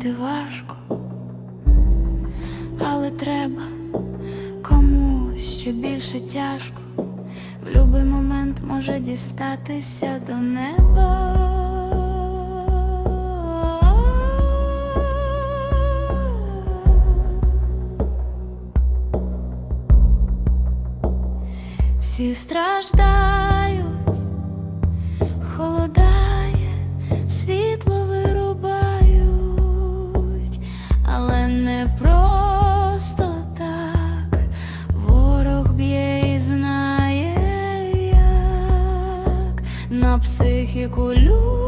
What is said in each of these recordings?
жити важко, але треба комусь ще більше тяжко. В будь-який момент може дістатися до неба. Всі страждають. психіку люблю.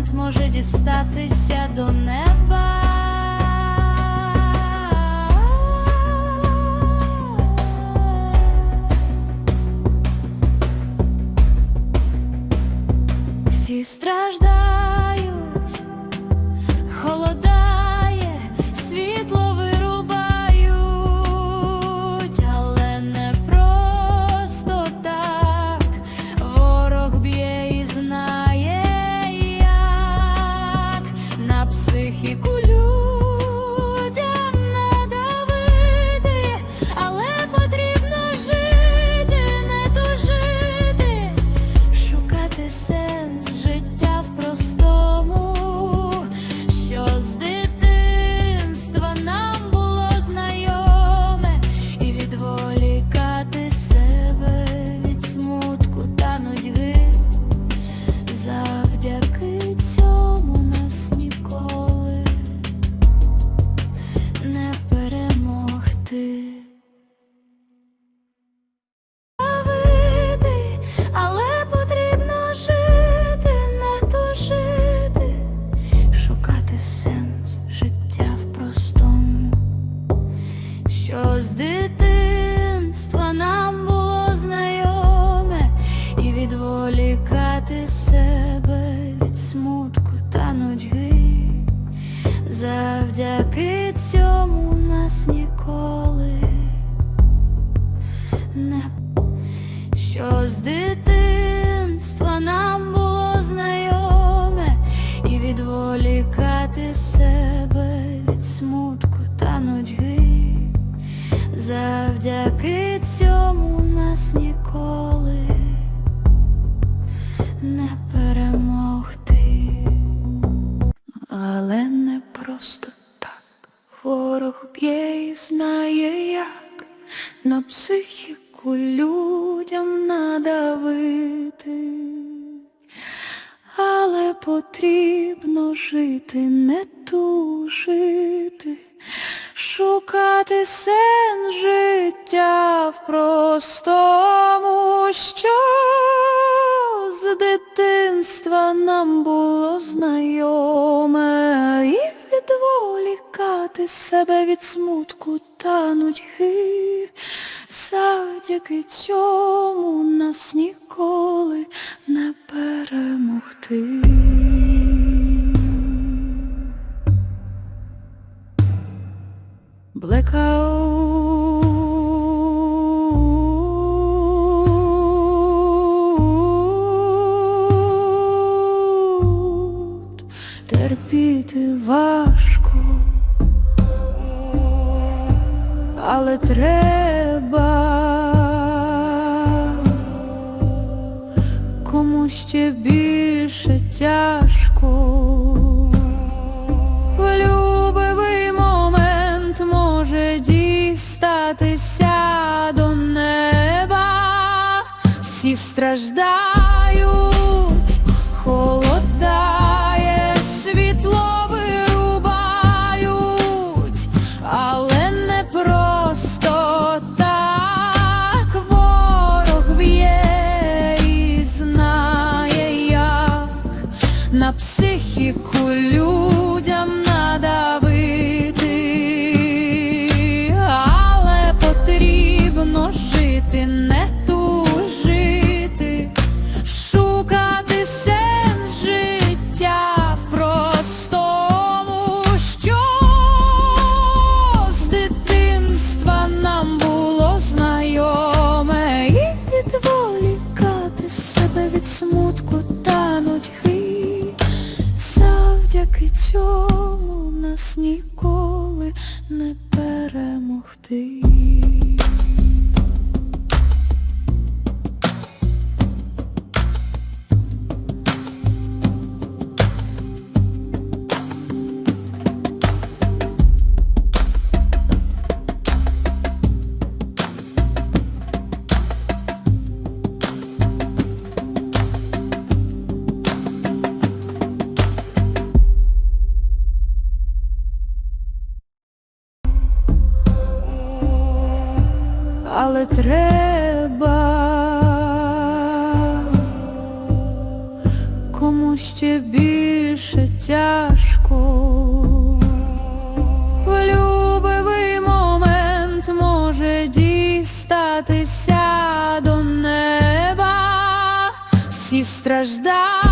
момент може дістатися до неба. не перемогти, але не просто так. Ворог б'є і знає як на психіку людям надавити. Але потрібно жити, не тужити, шукати сен життя в простому що з дитинства нам було знайоме, І відволікати себе від смутку та нудьги. Завдяки цьому нас ніколи не перемогти. Blackout але треба кому ще більше тяжко. Любивий момент може Дістатися до неба, всі страждають холодно. але треба кому ще більше тяжко. В любивий момент може дістатися до неба, всі страждали.